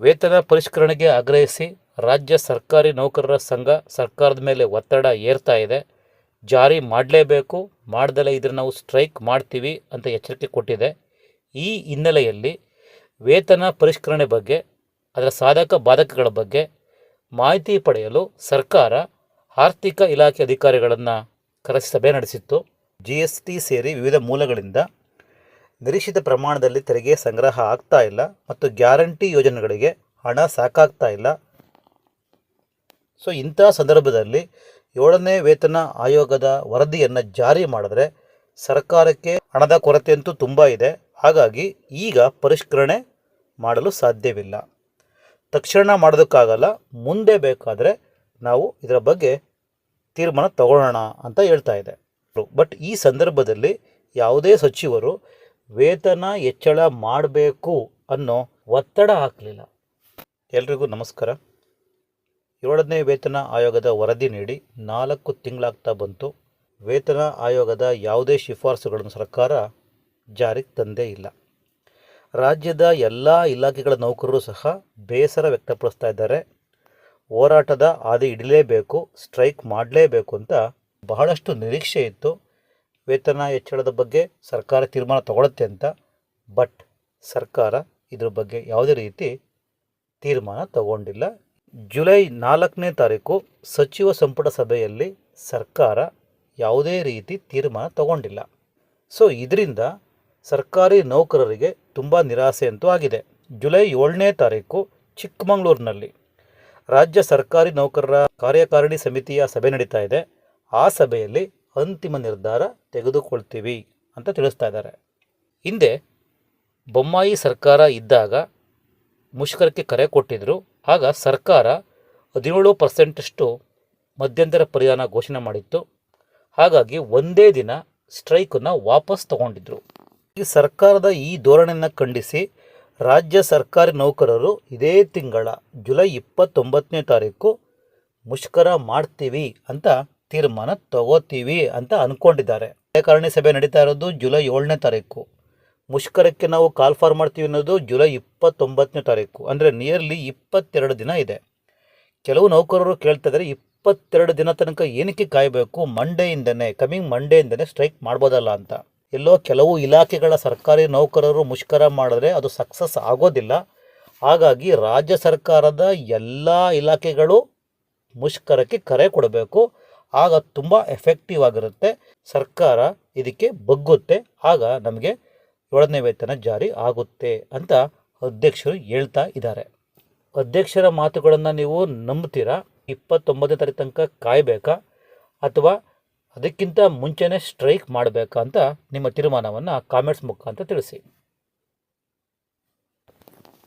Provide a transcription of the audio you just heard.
ವೇತನ ಪರಿಷ್ಕರಣೆಗೆ ಆಗ್ರಹಿಸಿ ರಾಜ್ಯ ಸರ್ಕಾರಿ ನೌಕರರ ಸಂಘ ಸರ್ಕಾರದ ಮೇಲೆ ಒತ್ತಡ ಏರ್ತಾ ಇದೆ. ಜಾರಿ ಮಾಡಲೇಬೇಕು, ಮಾಡ್ದಲೇ ಇದ್ರೆ ನಾವು ಸ್ಟ್ರೈಕ್ ಮಾಡ್ತೀವಿ ಅಂತ ಎಚ್ಚರಿಕೆ ಕೊಟ್ಟಿದೆ. ಈ ಹಿನ್ನೆಲೆಯಲ್ಲಿ ವೇತನ ಪರಿಷ್ಕರಣೆ ಬಗ್ಗೆ, ಅದರ ಸಾಧಕ ಬಾಧಕಗಳ ಬಗ್ಗೆ ಮಾಹಿತಿ ಪಡೆಯಲು ಸರ್ಕಾರ ಆರ್ಥಿಕ ಇಲಾಖೆ ಅಧಿಕಾರಿಗಳನ್ನು ಕರೆಸಿ ಸಭೆ ನಡೆಸಿತ್ತು. ಜಿ ಎಸ್ ಟಿ ಸೇರಿ ವಿವಿಧ ಮೂಲಗಳಿಂದ ನಿರೀಕ್ಷಿತ ಪ್ರಮಾಣದಲ್ಲಿ ತೆರಿಗೆ ಸಂಗ್ರಹ ಆಗ್ತಾ ಇಲ್ಲ ಮತ್ತು ಗ್ಯಾರಂಟಿ ಯೋಜನೆಗಳಿಗೆ ಹಣ ಸಾಕಾಗ್ತಾ ಇಲ್ಲ. ಸೊ, ಇಂಥ ಸಂದರ್ಭದಲ್ಲಿ ಏಳನೇ ವೇತನ ಆಯೋಗದ ವರದಿಯನ್ನು ಜಾರಿ ಮಾಡಿದ್ರೆ ಸರ್ಕಾರಕ್ಕೆ ಹಣದ ಕೊರತೆಯಂತೂ ತುಂಬ ಇದೆ. ಹಾಗಾಗಿ ಈಗ ಪರಿಷ್ಕರಣೆ ಮಾಡಲು ಸಾಧ್ಯವಿಲ್ಲ. ತಕ್ಷಣ ಮಾಡೋದಕ್ಕಾಗಲ್ಲ, ಮುಂದೆ ಬೇಕಾದರೆ ನಾವು ಇದರ ಬಗ್ಗೆ ತೀರ್ಮಾನ ತಗೊಳ್ಳೋಣ ಅಂತ ಹೇಳ್ತಾ ಇದೆ. ಬಟ್ ಈ ಸಂದರ್ಭದಲ್ಲಿ ಯಾವುದೇ ಸಚಿವರು ವೇತನ ಹೆಚ್ಚಳ ಮಾಡಬೇಕು ಅನ್ನೋ ಒತ್ತಡ ಹಾಕಲಿಲ್ಲ. ಎಲ್ರಿಗೂ ನಮಸ್ಕಾರ. ಏಳನೇ ವೇತನ ಆಯೋಗದ ವರದಿ ನೀಡಿ ನಾಲ್ಕು ತಿಂಗಳಾಗ್ತಾ ಬಂತು. ವೇತನ ಆಯೋಗದ ಯಾವುದೇ ಶಿಫಾರಸುಗಳನ್ನು ಸರ್ಕಾರ ಜಾರಿಗೆ ತಂದೇ ಇಲ್ಲ. ರಾಜ್ಯದ ಎಲ್ಲ ಇಲಾಖೆಗಳ ನೌಕರರು ಸಹ ಬೇಸರ ವ್ಯಕ್ತಪಡಿಸ್ತಾ ಇದ್ದಾರೆ. ಹೋರಾಟದ ಹಾದಿ ಹಿಡಿಲೇಬೇಕು, ಸ್ಟ್ರೈಕ್ ಮಾಡಲೇಬೇಕು ಅಂತ ಬಹಳಷ್ಟು ನಿರೀಕ್ಷೆ ಇತ್ತು. ವೇತನ ಹೆಚ್ಚಳದ ಬಗ್ಗೆ ಸರ್ಕಾರ ತೀರ್ಮಾನ ತಗೊಳತ್ತೆ ಅಂತ, ಬಟ್ ಸರ್ಕಾರ ಇದ್ರ ಬಗ್ಗೆ ಯಾವುದೇ ರೀತಿ ತೀರ್ಮಾನ ತಗೊಂಡಿಲ್ಲ. ಜುಲೈ ನಾಲ್ಕನೇ ತಾರೀಕು ಸಚಿವ ಸಂಪುಟ ಸಭೆಯಲ್ಲಿ ಸರ್ಕಾರ ಯಾವುದೇ ರೀತಿ ತೀರ್ಮಾನ ತಗೊಂಡಿಲ್ಲ. ಸೊ, ಇದರಿಂದ ಸರ್ಕಾರಿ ನೌಕರರಿಗೆ ತುಂಬ ನಿರಾಸೆ ಅಂತೂ ಆಗಿದೆ. ಜುಲೈ ಏಳನೇ ತಾರೀಕು ಚಿಕ್ಕಮಗಳೂರಿನಲ್ಲಿ ರಾಜ್ಯ ಸರ್ಕಾರಿ ನೌಕರರ ಕಾರ್ಯಕಾರಿಣಿ ಸಮಿತಿಯ ಸಭೆ ನಡೀತಾ ಇದೆ. ಆ ಸಭೆಯಲ್ಲಿ ಅಂತಿಮ ನಿರ್ಧಾರ ತೆಗೆದುಕೊಳ್ತೀವಿ ಅಂತ ತಿಳಿಸ್ತಾ ಇದ್ದಾರೆ. ಹಿಂದೆ ಬೊಮ್ಮಾಯಿ ಸರ್ಕಾರ ಇದ್ದಾಗ ಮುಷ್ಕರಕ್ಕೆ ಕರೆ ಕೊಟ್ಟಿದ್ದರು ಆಗ ಸರ್ಕಾರ ಹದಿನೇಳು ಪರ್ಸೆಂಟಷ್ಟು ಮಧ್ಯಂತರ ಪರಿಹಾರ ಘೋಷಣೆ ಮಾಡಿತ್ತು. ಹಾಗಾಗಿ ಒಂದೇ ದಿನ ಸ್ಟ್ರೈಕನ್ನು ವಾಪಸ್ ತಗೊಂಡಿದ್ರು. ಈ ಸರ್ಕಾರದ ಈ ಧೋರಣೆಯನ್ನು ಖಂಡಿಸಿ ರಾಜ್ಯ ಸರ್ಕಾರಿ ನೌಕರರು ಇದೇ ತಿಂಗಳ ಜುಲೈ ಇಪ್ಪತ್ತೊಂಬತ್ತನೇ ತಾರೀಕು ಮುಷ್ಕರ ಮಾಡ್ತೀವಿ ಅಂತ ತೀರ್ಮಾನ ತಗೋತೀವಿ ಅಂತ ಅಂದ್ಕೊಂಡಿದ್ದಾರೆ ಕಾರ್ಯಕಾರಿಣಿ ಸಭೆ ನಡೀತಾ ಇರೋದು ಜುಲೈ ಏಳನೇ ತಾರೀಕು. ಮುಷ್ಕರಕ್ಕೆ ನಾವು ಕಾಲ್ ಫಾರ್ ಮಾಡ್ತೀವಿ ಅನ್ನೋದು ಜುಲೈ ಇಪ್ಪತ್ತೊಂಬತ್ತನೇ ತಾರೀಕು. ಅಂದರೆ ನಿಯರ್ಲಿ ಇಪ್ಪತ್ತೆರಡು ದಿನ ಇದೆ. ಕೆಲವು ನೌಕರರು ಕೇಳ್ತಾ ಇದ್ದಾರೆ, ಇಪ್ಪತ್ತೆರಡು ದಿನ ತನಕ ಏನಕ್ಕೆ ಕಾಯಬೇಕು? ಮಂಡೆಯಿಂದನೇ ಕಮಿಂಗ್ ಮಂಡೆಯಿಂದನೇ ಸ್ಟ್ರೈಕ್ ಮಾಡ್ಬೋದಲ್ಲ ಅಂತ. ಎಲ್ಲೋ ಕೆಲವು ಇಲಾಖೆಗಳ ಸರ್ಕಾರಿ ನೌಕರರು ಮುಷ್ಕರ ಮಾಡಿದ್ರೆ ಅದು ಸಕ್ಸಸ್ ಆಗೋದಿಲ್ಲ. ಹಾಗಾಗಿ ರಾಜ್ಯ ಸರ್ಕಾರದ ಎಲ್ಲ ಇಲಾಖೆಗಳು ಮುಷ್ಕರಕ್ಕೆ ಕರೆ ಕೊಡಬೇಕು. ಆಗ ತುಂಬ ಎಫೆಕ್ಟಿವ್ ಆಗಿರುತ್ತೆ. ಸರ್ಕಾರ ಇದಕ್ಕೆ ಬಗ್ಗುತ್ತೆ. ಆಗ ನಮಗೆ ಏಳನೇ ವೇತನ ಜಾರಿ ಆಗುತ್ತೆ ಅಂತ ಅಧ್ಯಕ್ಷರು ಹೇಳ್ತಾ ಇದ್ದಾರೆ. ಅಧ್ಯಕ್ಷರ ಮಾತುಗಳನ್ನು ನೀವು ನಂಬ್ತೀರಾ? ಇಪ್ಪತ್ತೊಂಬತ್ತನೇ ತಾರೀಕು ತನಕ ಕಾಯಬೇಕಾ? ಅಥವಾ ಅದಕ್ಕಿಂತ ಮುಂಚೆನೇ ಸ್ಟ್ರೈಕ್ ಮಾಡಬೇಕಾ ಅಂತ ನಿಮ್ಮ ತೀರ್ಮಾನವನ್ನು ಕಾಮೆಂಟ್ಸ್ ಮುಖಾಂತರ ತಿಳಿಸಿ.